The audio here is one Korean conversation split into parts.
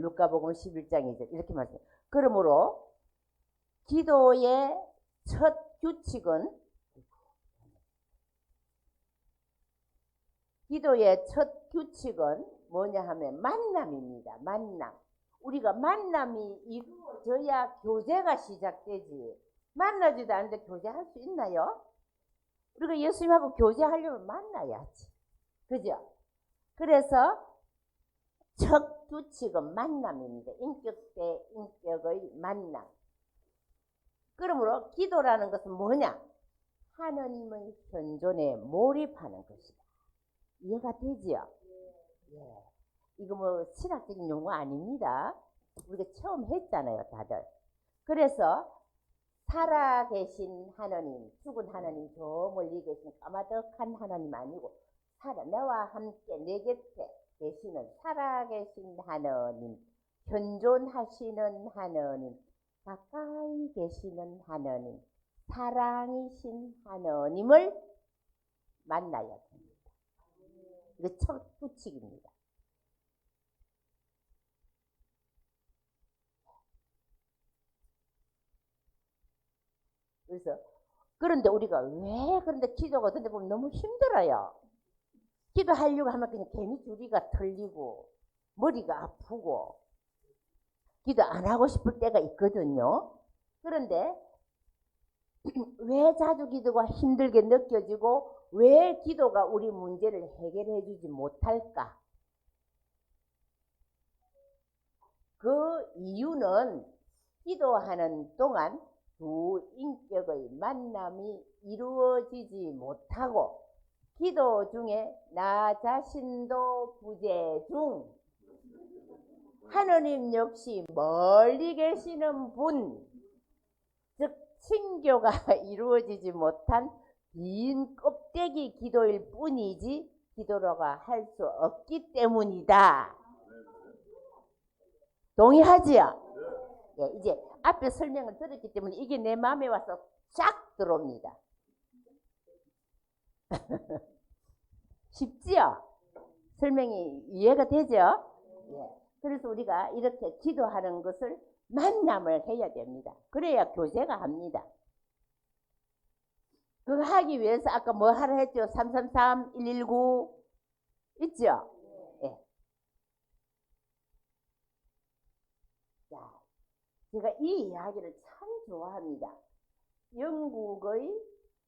루카복음 11장 2절 이렇게 말씀. 그러므로 기도의 첫 규칙은 기도의 첫 규칙은 뭐냐 하면 만남입니다. 만남. 우리가 만남이 이루어져야 교제가 시작되지. 만나지도 않는데 교제할 수 있나요? 우리가 예수님하고 교제하려면 만나야지. 그죠? 그래서 첫 규칙은 만남입니다. 인격 대 인격의 만남. 그러므로 기도라는 것은 뭐냐? 하나님의 현존에 몰입하는 것이다. 이해가 되지요? 예. 이거 뭐 신학적인 용어 아닙니다. 우리가 처음 했잖아요, 다들. 그래서 살아계신 하나님, 죽은 하나님, 저 멀리 계신 까마득한 하나님 아니고 살아 나와 함께 내 곁에 계시는 살아계신 하나님, 현존하시는 하나님, 가까이 계시는 하나님, 사랑이신 하나님을 만나야 됩니다. 이게 첫 규칙입니다. 그래서 그런데 우리가 왜 그런데 기도가 어떤 데 보면 너무 힘들어요. 기도하려고 하면 그냥 괜히 주리가 털리고 머리가 아프고 기도 안 하고 싶을 때가 있거든요. 그런데 왜 자주 기도가 힘들게 느껴지고 왜 기도가 우리 문제를 해결해 주지 못할까? 그 이유는 기도하는 동안 두 인격의 만남이 이루어지지 못하고 기도 중에 나 자신도 부재 중 하느님 역시 멀리 계시는 분, 즉 친교가 이루어지지 못한 빈 껍데기 기도일 뿐이지 기도로가 할 수 없기 때문이다. 동의하지요? 예, 이제 앞에 설명을 들었기 때문에 이게 내 마음에 와서 쫙 들어옵니다. 쉽지요? 설명이 이해가 되죠? 예. 그래서 우리가 이렇게 기도하는 것을 만남을 해야 됩니다. 그래야 교제가 합니다. 그거 하기 위해서 아까 뭐 하라 했죠? 333, 119 있죠? 예. 자, 제가 이 이야기를 참 좋아합니다. 영국의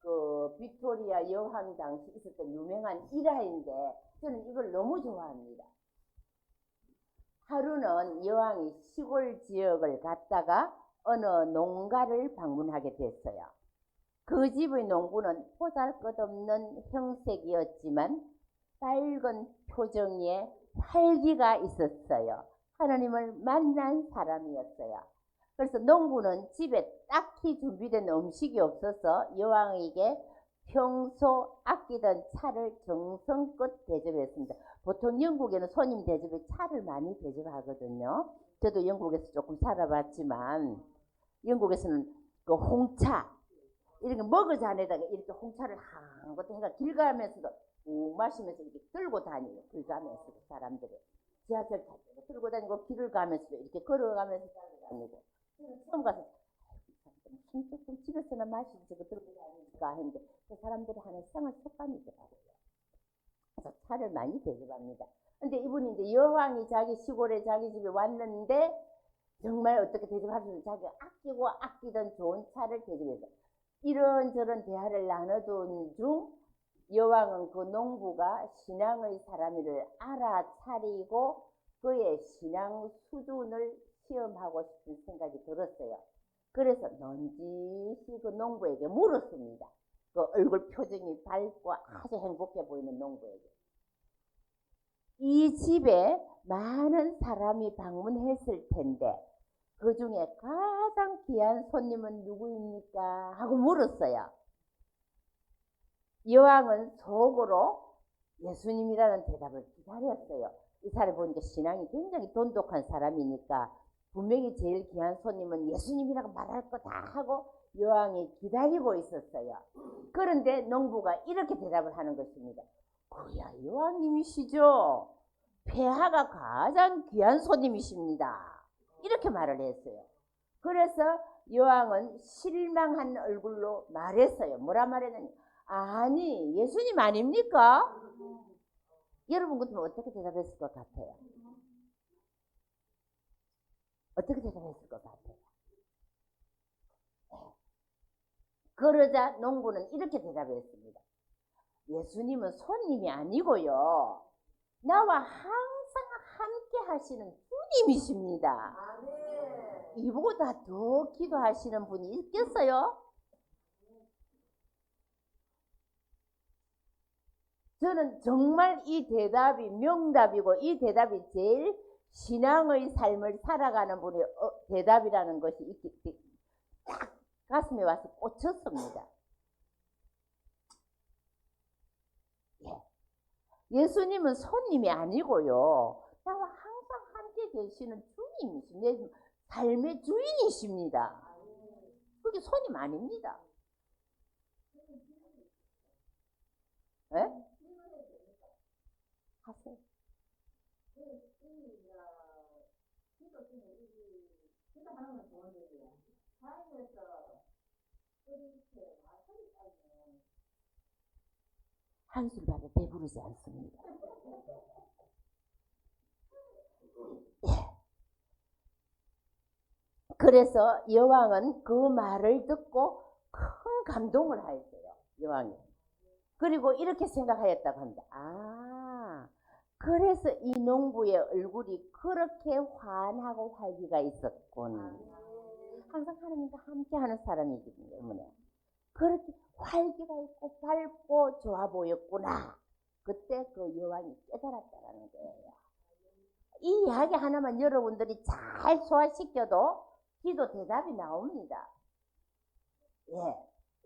그 빅토리아 여왕 당시 있었던 유명한 일화인데 저는 이걸 너무 좋아합니다. 하루는 여왕이 시골 지역을 갔다가 어느 농가를 방문하게 됐어요. 그 집의 농부는 보잘것없는 형색이었지만 밝은 표정에 활기가 있었어요. 하나님을 만난 사람이었어요. 그래서 농부는 집에 딱히 준비된 음식이 없어서 여왕에게 평소 아끼던 차를 정성껏 대접했습니다. 보통 영국에는 손님 대접에 차를 많이 대접하거든요. 저도 영국에서 조금 살아봤지만 영국에서는 그 홍차 이렇게 먹을 잔에다가 이렇게 홍차를 한것도 해가 길 가면서도 우 마시면서 이렇게 들고 다니고 길 가면서도 사람들이 지하철 타고 들고 다니고 길을 가면서도 이렇게 걸어가면서 다니고 처음 가서 좀 조금 집에서나 마시지 저거 들고 다니니까 했는데 그 사람들이 하는 생활 습관이더라고요. 그래서 차를 많이 대접합니다. 근데 이분이 이제 여왕이 자기 시골에 자기 집에 왔는데 정말 어떻게 대접하시는 자기가 아끼고 아끼던 좋은 차를 대접해서 이런저런 대화를 나누던 중 여왕은 그 농부가 신앙의 사람을 알아차리고 그의 신앙 수준을 시험하고 싶은 생각이 들었어요. 그래서 넌지시 그 농부에게 물었습니다. 그 얼굴 표정이 밝고 아주 행복해 보이는 농부에게. 이 집에 많은 사람이 방문했을 텐데 그 중에 가장 귀한 손님은 누구입니까? 하고 물었어요. 여왕은 속으로 예수님이라는 대답을 기다렸어요. 이 사람 보니까 신앙이 굉장히 돈독한 사람이니까 분명히 제일 귀한 손님은 예수님이라고 말할 거 다 하고 여왕이 기다리고 있었어요. 그런데 농부가 이렇게 대답을 하는 것입니다. 그야 여왕님이시죠. 폐하가 가장 귀한 손님이십니다. 이렇게 말을 했어요. 그래서 여왕은 실망한 얼굴로 말했어요. 뭐라 말했느냐? 아니, 예수님 아닙니까? 여러분 같으면 어떻게 대답했을 것 같아요? 어떻게 대답했을 것 같아요? 그러자 농부는 이렇게 대답했습니다. 예수님은 손님이 아니고요. 나와 항상 함께 하시는 주님이십니다. 이보다 더 기도하시는 분이 있겠어요? 저는 정말 이 대답이 명답이고 이 대답이 제일 신앙의 삶을 살아가는 분의 어, 대답이라는 것이 있기 딱 가슴에 와서 꽂혔습니다. 예. 예수님은 손님이 아니고요. 나와 항상 함께 계시는 주님이십니다. 내 삶의 주인이십니다. 그게 손님 아닙니다. 예? 하세요. 한술 받아 배부르지 않습니다. 예. 그래서 여왕은 그 말을 듣고 큰 감동을 하였어요. 여왕이. 그리고 이렇게 생각하였다고 합니다. 아, 그래서 이 농부의 얼굴이 그렇게 환하고 활기가 있었군. 항상 하나님과 함께하는 사람이기 때문에 그렇게 활기가 있고 밝고 좋아 보였구나. 그때 그 여왕이 깨달았다는 거예요. 이 이야기 하나만 여러분들이 잘 소화시켜도 기도 대답이 나옵니다. 예.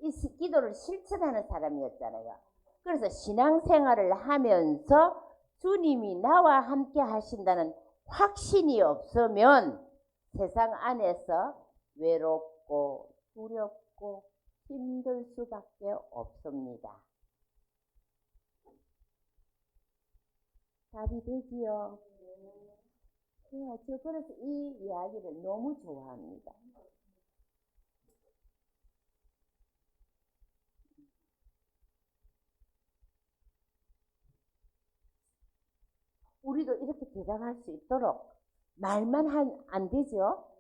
이 시- 기도를 실천하는 사람이었잖아요. 그래서 신앙생활을 하면서 주님이 나와 함께 하신다는 확신이 없으면 세상 안에서 외롭고 두렵고 힘들 수밖에 없습니다. 답이 되지요? 네, 저 그래서 이 이야기를 너무 좋아합니다. 우리도 이렇게 대답할 수 있도록 말만 한, 안 되죠?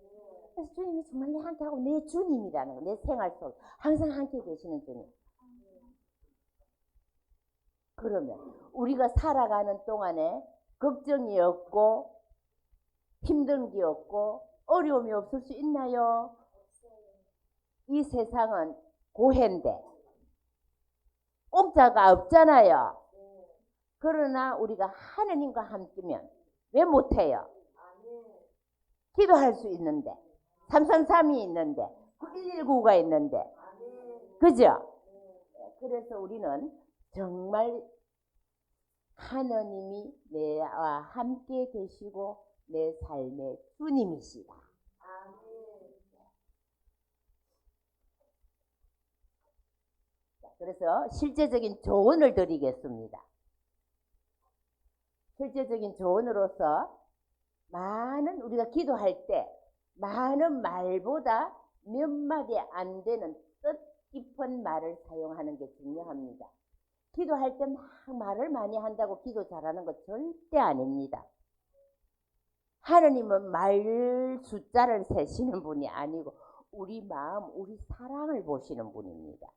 그래서 주님이 정말 내 함께 하고 내 주님이라는 거, 내 생활 속 항상 함께 계시는 주님. 그러면 우리가 살아가는 동안에 걱정이 없고 힘든 게 없고 어려움이 없을 수 있나요? 이 세상은 고해인데 공짜가 없잖아요. 그러나 우리가 하느님과 함께면 왜 못해요? 기도할 수 있는데 333이 있는데 119가 있는데 그죠? 그래서 우리는 정말 하느님이 내와 함께 계시고 내 삶의 주님이시다. 자, 그래서 실제적인 조언을 드리겠습니다. 실제적인 조언으로서 많은 우리가 기도할 때 많은 말보다 몇 마디 안 되는 뜻 깊은 말을 사용하는 게 중요합니다. 기도할 때 막 말을 많이 한다고 기도 잘하는 거 절대 아닙니다. 하느님은 말 숫자를 세시는 분이 아니고 우리 마음, 우리 사랑을 보시는 분입니다.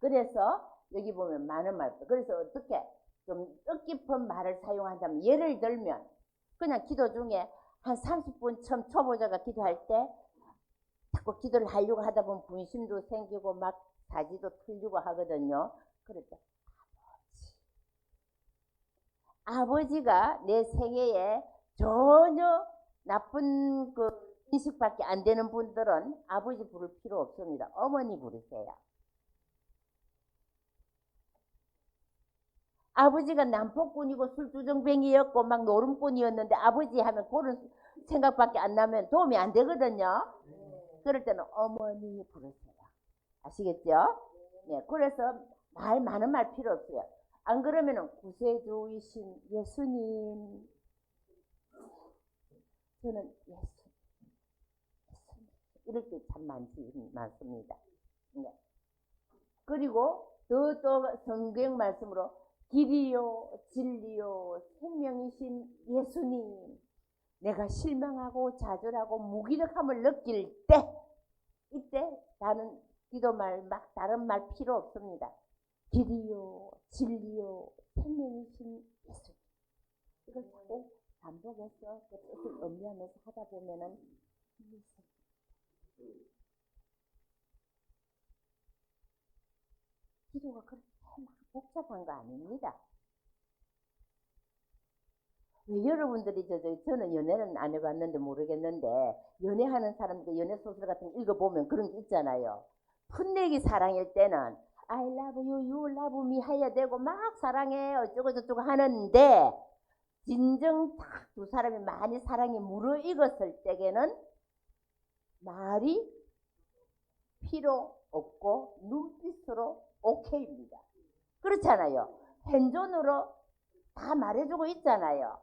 그래서 여기 보면 많은 말, 그래서 어떻게 좀 뜻깊은 말을 사용한다면 예를 들면 그냥 기도 중에 한 30분 처음 초보자가 기도할 때 자꾸 기도를 하려고 하다 보면 분심도 생기고 막 사지도 틀리고 하거든요. 그럴 때 아버지. 아버지가 내 생애에 전혀 나쁜 그 인식밖에 안 되는 분들은 아버지 부를 필요 없습니다. 어머니 부르세요. 아버지가 남포꾼이고 술주정뱅이였고 막 노름꾼이었는데 아버지 하면 그런 생각밖에 안 나면 도움이 안 되거든요. 그럴 때는 어머니 부르세요. 아시겠죠? 네, 그래서 말 많은 말 필요 없어요. 안 그러면은 구세주이신 예수님. 저는 예수, 예수님. 이럴 때 참 많지, 많습니다. 네. 그리고 또, 또 성경 말씀으로 길이요, 진리요, 생명이신 예수님. 내가 실망하고 좌절하고 무기력함을 느낄 때, 이때 다른 기도 말, 막 다른 말 필요 없습니다. 길이요, 진리요, 생명이신 예수. 이걸 자꾸 반복해서 그 뜻을 음미하면서 하다 보면은 기도가 그렇게 막 복잡한 거 아닙니다. 왜 여러분들이 저, 저, 저는 연애는 안 해봤는데 모르겠는데 연애하는 사람들 연애 소설 같은 거 읽어보면 그런 게 있잖아요. 풋내기 사랑일 때는 I love you, you love me 해야 되고 막 사랑해 어쩌고 저쩌고 하는데 진정 딱 두 사람이 많이 사랑이 무르익었을 때에는 말이 필요 없고 눈빛으로 오케이입니다. 그렇잖아요. 현존으로 다 말해주고 있잖아요.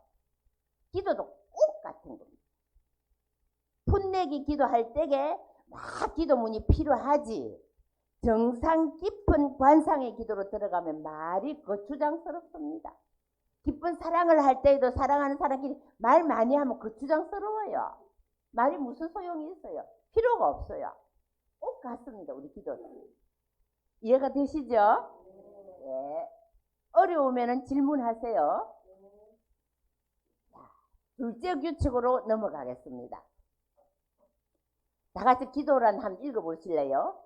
기도도 꼭 같은 겁니다. 풋내기 기도할 때에 막 기도문이 필요하지. 정상 깊은 관상의 기도로 들어가면 말이 거추장스럽습니다. 기쁜 사랑을 할 때에도 사랑하는 사람끼리 말 많이 하면 거추장스러워요. 말이 무슨 소용이 있어요? 필요가 없어요. 꼭 같습니다. 우리 기도는. 이해가 되시죠? 예. 어려우면 질문하세요. 자, 둘째 규칙으로 넘어가겠습니다. 다 같이 기도란 한번 읽어보실래요?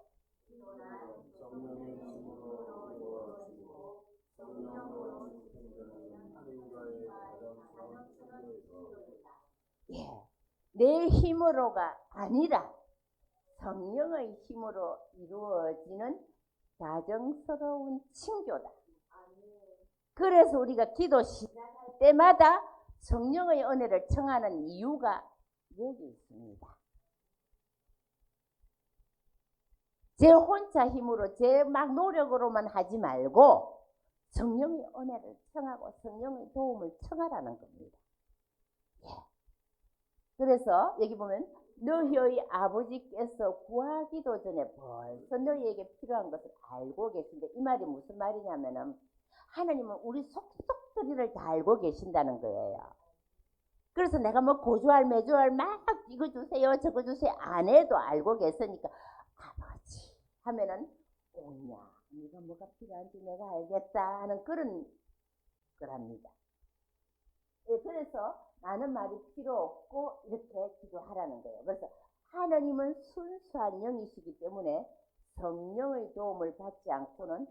예. 내 힘으로가 아니라 성령의 힘으로 이루어지는 다정스러운 친교다. 그래서 우리가 기도 시작할 때마다 성령의 은혜를 청하는 이유가 여기 있습니다. 제 혼자 힘으로 제 막 노력으로만 하지 말고 성령의 은혜를 청하고 성령의 도움을 청하라는 겁니다. 예. 그래서 여기 보면 너희의 아버지께서 구하기도 전에 벌써 너희에게 필요한 것을 알고 계신데 이 말이 무슨 말이냐면은 하나님은 우리 속속들이를 다 알고 계신다는 거예요. 그래서 내가 뭐 고주할 매주할 막 이거 주세요 저거 주세요 안 해도 알고 계시니까 아버지 하면은 오냐 네가 뭐가 필요한지 내가 알겠다 하는 그런 거랍니다. 예, 그래서 많은 말이 필요 없고 이렇게 기도하라는 거예요. 그래서 하나님은 순수한 영이시기 때문에 성령의 도움을 받지 않고는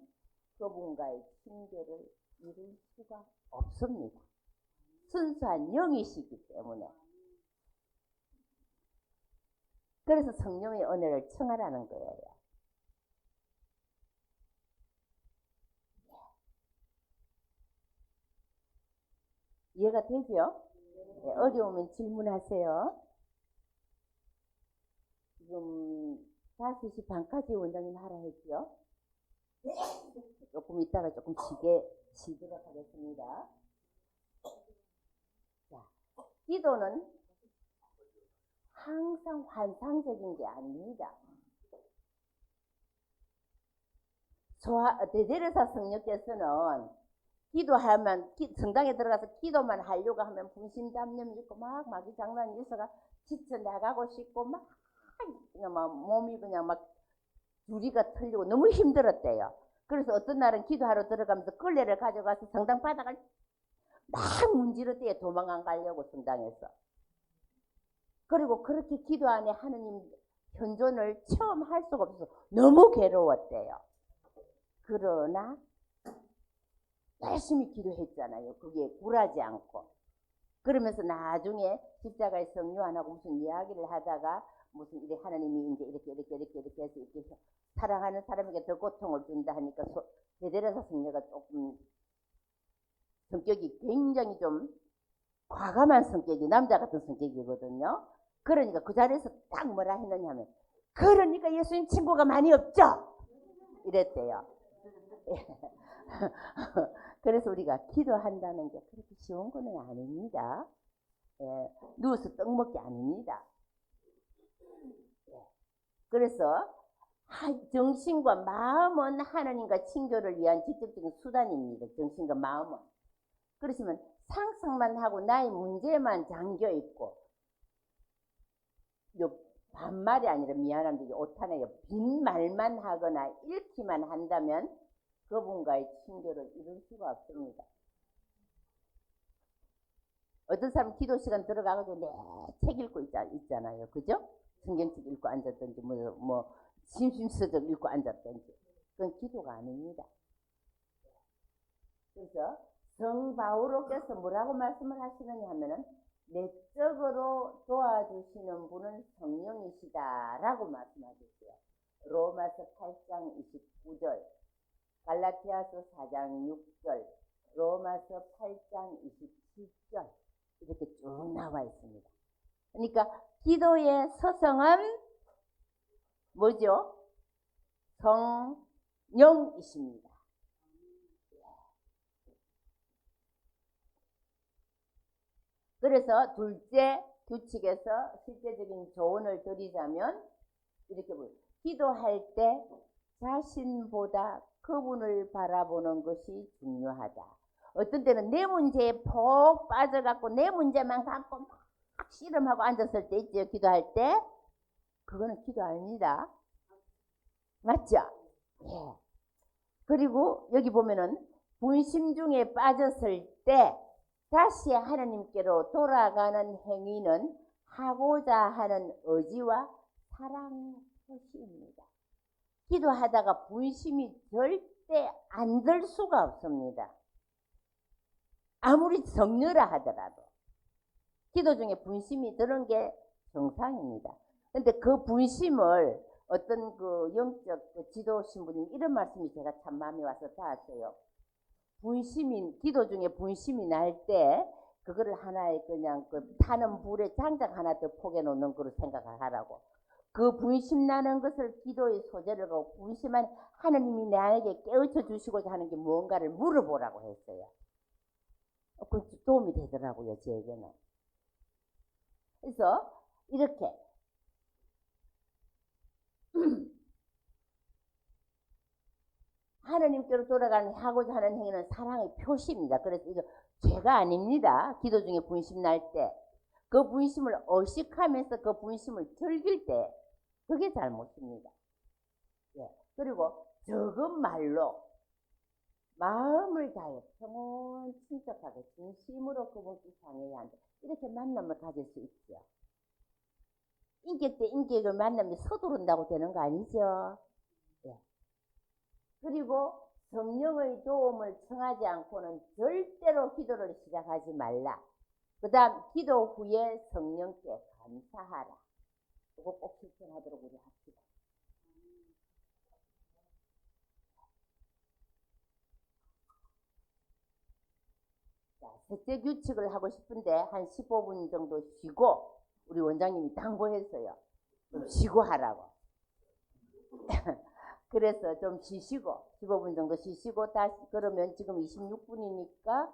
그분과의 친교를 이룰 수가 없습니다. 순수한 영이시기 때문에. 그래서 성령의 은혜를 청하라는 거예요. 이해가 되죠? 네, 어려우면 질문하세요. 지금 5시 반까지 원장님 하라 했죠? 조금 이따가 조금 쉬게 쉬도록 하겠습니다. 자, 기도는 항상 환상적인 게 아닙니다. 소아, 대제르사 성령께서는 기도하면 기- 성당에 들어가서 기도만 하려고 하면 분심잡념이 있고 막 마귀 장난이 있어가 지쳐 나가고 싶고 막 그냥 막 몸이 그냥 막 유리가 틀리고 너무 힘들었대요. 그래서 어떤 날은 기도하러 들어가면서 끌레를 가져가서 성당 바닥을 막 문지르대요. 도망 안 가려고 성당에서. 그리고 그렇게 기도 안에 하느님 현존을 처음 할 수가 없어서 너무 괴로웠대요. 그러나 열심히 기도했잖아요. 그게 굴하지 않고. 그러면서 나중에 십자가의 성료 안 하고 무슨 이야기를 하다가 무슨 이래 하나님이 이제 이렇게 이렇게 이렇게 이렇게 해서 이렇게 해서 사랑하는 사람에게 더 고통을 준다 하니까 소- 베데레사 성녀가 조금 성격이 굉장히 좀 과감한 성격이 남자 같은 성격이거든요. 그러니까 그 자리에서 딱 뭐라 했느냐 하면 그러니까 예수님 친구가 많이 없죠. 이랬대요. 그래서 우리가 기도한다는 게 그렇게 쉬운 거는 아닙니다. 예, 누워서 떡 먹기 아닙니다. 예. 그래서 하- 정신과 마음은 하나님과 친교를 위한 직접적인 수단입니다. 정신과 마음은. 그렇지만 상상만 하고 나의 문제만 잠겨 있고 요 반말이 아니라 미안한데 이게 오타네요. 빈말만 하거나 읽기만 한다면 그분과의 친교를 이룰 수가 없습니다. 어떤 사람 기도 시간 들어가가지고 내책 읽고 있자, 있잖아요. 그죠? 성경책 읽고 앉았든지, 뭐, 뭐, 심심스럽 읽고 앉았든지. 그건 기도가 아닙니다. 그래서 성 바오로께서 뭐라고 말씀을 하시느냐 하면은 내적으로 도와주시는 분은 성령이시다라고 말씀하셨어요. 로마서 8장 29절, 갈라티아서 4장 6절, 로마서 8장 27절 이렇게 쭉 나와 있습니다. 그러니까 기도의 서성은 뭐죠? 성령이십니다. 그래서 둘째 규칙에서 실제적인 조언을 드리자면 이렇게 보여 기도할 때 자신보다 그분을 바라보는 것이 중요하다. 어떤 때는 내 문제에 폭 빠져갖고 내 문제만 갖고 막 씨름하고 앉았을 때 있죠. 기도할 때. 그거는 기도 아닙니다. 맞죠? 예. 그리고 여기 보면은 분심 중에 빠졌을 때 다시 하나님께로 돌아가는 행위는 하고자 하는 의지와 사랑 표시입니다. 기도하다가 분심이 절대 안 들 수가 없습니다. 아무리 성녀라 하더라도 기도 중에 분심이 드는 게 정상입니다. 근데 그 분심을 어떤 그 영적 그 지도 신부님 이런 말씀이 제가 참 마음에 와서 닿았어요. 분심이 기도 중에 분심이 날 때 그거를 하나의 그냥 그 타는 불에 장작 하나 더 포개 놓는 거로 생각하라고. 그 분심 나는 것을 기도의 소재를 하고 분심한 하나님이 나에게 깨우쳐 주시고자 하는 게 무언가를 물어보라고 했어요. 그 도움이 되더라고요, 저에게는. 그래서 이렇게 하나님께로 돌아가는 하고자 하는 행위는 사랑의 표시입니다. 그래서 이거 죄가 아닙니다. 기도 중에 분심 날 때. 그 분심을 의식하면서 그 분심을 즐길 때 그게 잘못입니다. 예. 그리고 적은 말로 마음을 다해 평온 친척하게 진심으로 그분께 향해야 한다. 이렇게 만남을 가질 수 있죠. 인격 대 인격을 만나면 서두른다고 되는 거 아니죠? 예. 그리고 성령의 도움을 청하지 않고는 절대로 기도를 시작하지 말라. 그 다음 기도 후에 성령께 감사하라. 이거 꼭 실천하도록 우리 합시다. 자, 셋째 규칙을 하고 싶은데 한 15분 정도 쉬고 우리 원장님이 당부했어요. 좀 쉬고 하라고. 그래서 좀 쉬시고 15분 정도 쉬시고 다시 그러면 지금 26분이니까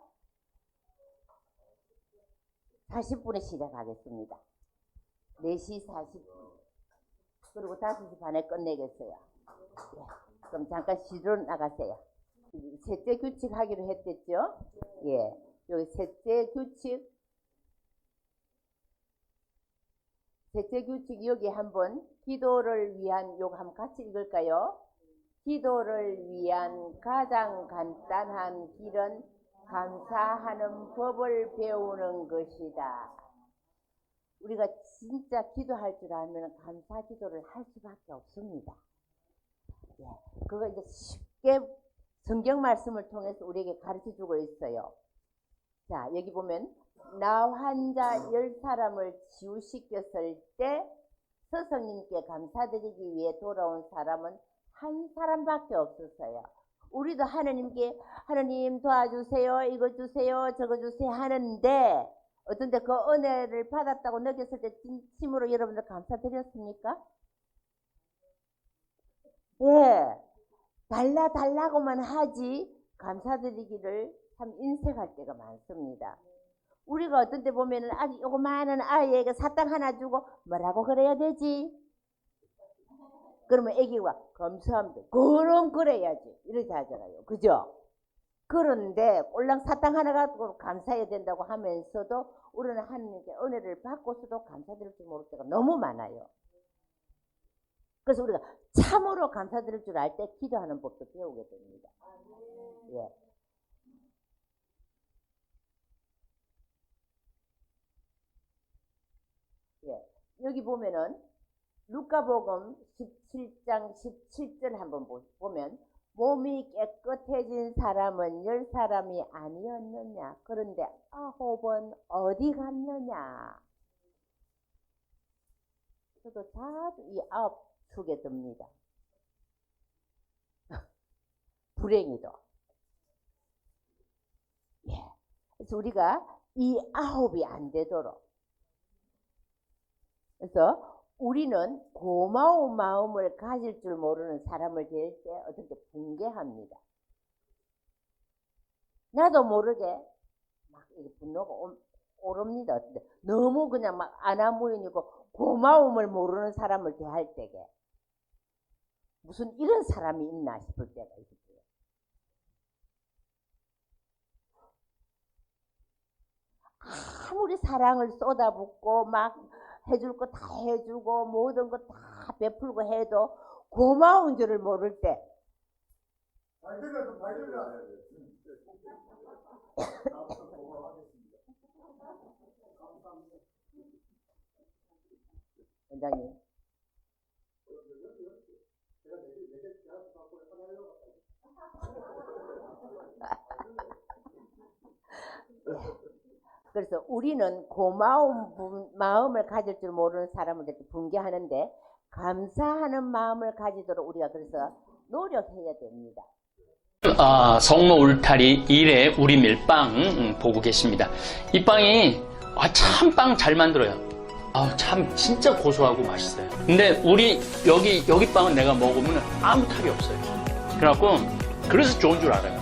40분에 시작하겠습니다. 4시 40분. 그리고 5시 반에 끝내겠어요. 예, 그럼 잠깐 쉬러 나가세요. 셋째 규칙 하기로 했댔죠? 예. 여기 셋째 규칙. 셋째 규칙 여기 한번 기도를 위한 요거 한번 같이 읽을까요? 기도를 위한 가장 간단한 길은 감사하는 법을 배우는 것이다. 우리가 진짜 기도할 줄 알면 감사 기도를 할 수밖에 없습니다. 예, 그거 이제 쉽게 성경 말씀을 통해서 우리에게 가르쳐 주고 있어요. 자, 여기 보면 나 환자 열 사람을 치유시켰을 때 스승님께 감사드리기 위해 돌아온 사람은 한 사람밖에 없었어요. 우리도 하나님께 하나님 도와주세요, 이거 주세요, 저거 주세요 하는데 어떤데 그 은혜를 받았다고 느꼈을 때 진심으로 여러분들 감사드렸습니까? 예, 달라 달라고만 하지 감사드리기를 참 인색할 때가 많습니다. 우리가 어떤 때 보면은 아주 요거만한 아이에게 사탕 하나 주고 뭐라고 그래야 되지? 그러면 애기가 감사합니다. 그럼 그래야지. 이렇게 하잖아요. 그죠? 그런데 꼴랑 사탕 하나 가지고 감사해야 된다고 하면서도 우리는 하나님께 은혜를 받고서도 감사드릴 줄 모를 때가 너무 많아요. 그래서 우리가 참으로 감사드릴 줄 알 때 기도하는 법도 배우게 됩니다. 예. 예. 여기 보면은 루카복음 17장 17절 한번 보- 보면 몸이 깨끗해진 사람은 열 사람이 아니었느냐? 그런데 아홉은 어디 갔느냐? 저도 자주 이 아홉 축에 듭니다. 불행히도. 예. 그래서 우리가 이 아홉이 안 되도록. 그래서 우리는 고마운 마음을 가질 줄 모르는 사람을 대할 때 어떻게 붕괴합니다. 나도 모르게 막 분노가 오- 오릅니다. 너무 그냥 막 아나무인이고 고마움을 모르는 사람을 대할 때게 무슨 이런 사람이 있나 싶을 때가 있어요. 아무리 사랑을 쏟아붓고 막 해줄 거 다 해주고 모든 거 다 베풀고 해도 고마운 줄을 모를 때 발견이야, 좀 발견이야. 원장님 그래서 우리는 고마운 부- 마음을 가질 줄 모르는 이렇게 붕괴하는데 감사하는 마음을 가지도록 우리가 그래서 노력해야 됩니다. 아, 성모 울타리 1의 우리 밀빵 음, 보고 계십니다. 이 빵이 아, 참 빵 잘 만들어요. 아, 참 진짜 고소하고 맛있어요. 근데 우리 여기 여기 빵은 내가 먹으면 아무 탈이 없어요. 그래갖고 그래서 좋은 줄 알아요.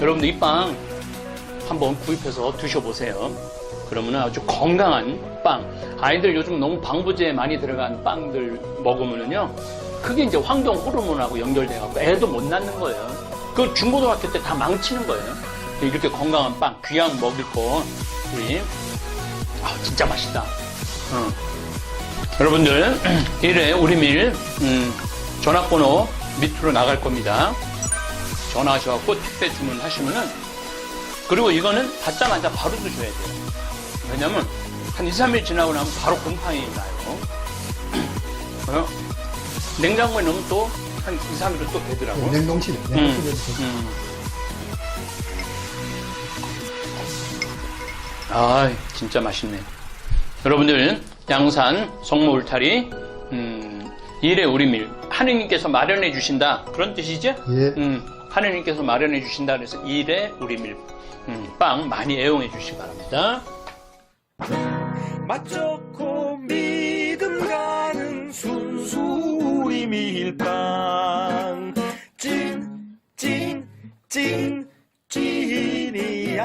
여러분들 이 빵 한번 구입해서 드셔보세요. 그러면 아주 건강한 빵. 아이들 요즘 너무 방부제 많이 들어간 빵들 먹으면은요, 그게 이제 환경 호르몬하고 연결돼갖고 애도 못 낳는 거예요. 그 중고등학교 때 다 망치는 거예요. 이렇게 건강한 빵, 귀양 먹일 거, 우리, 아, 진짜 맛있다. 어. 여러분들, 1회 우리밀, 음, 전화번호 밑으로 나갈 겁니다. 전화하셔갖고 택배 주문하시면은, 그리고 이거는 받자마자 바로 드셔야 돼요. 왜냐면, 한 2, 3일 지나고 나면 바로 곰팡이 나요. 어? 냉장고에 넣으면 또, 한 2, 3일은 또 되더라고. 냉동실에 음, 냉동실에 음. 아, 진짜 맛있네. 여러분들, 양산, 성모 울타리, 음, 일의 우리밀, 하느님께서 마련해 주신다. 그런 뜻이죠? 예. 음, 하느님께서 마련해 주신다. 그래서 일의 우리밀, 음, 빵 많이 애용해 주시기 바랍니다. 맛좋고 믿음 가는 순수 우리 밀빵 찐 찐 찐 찐이야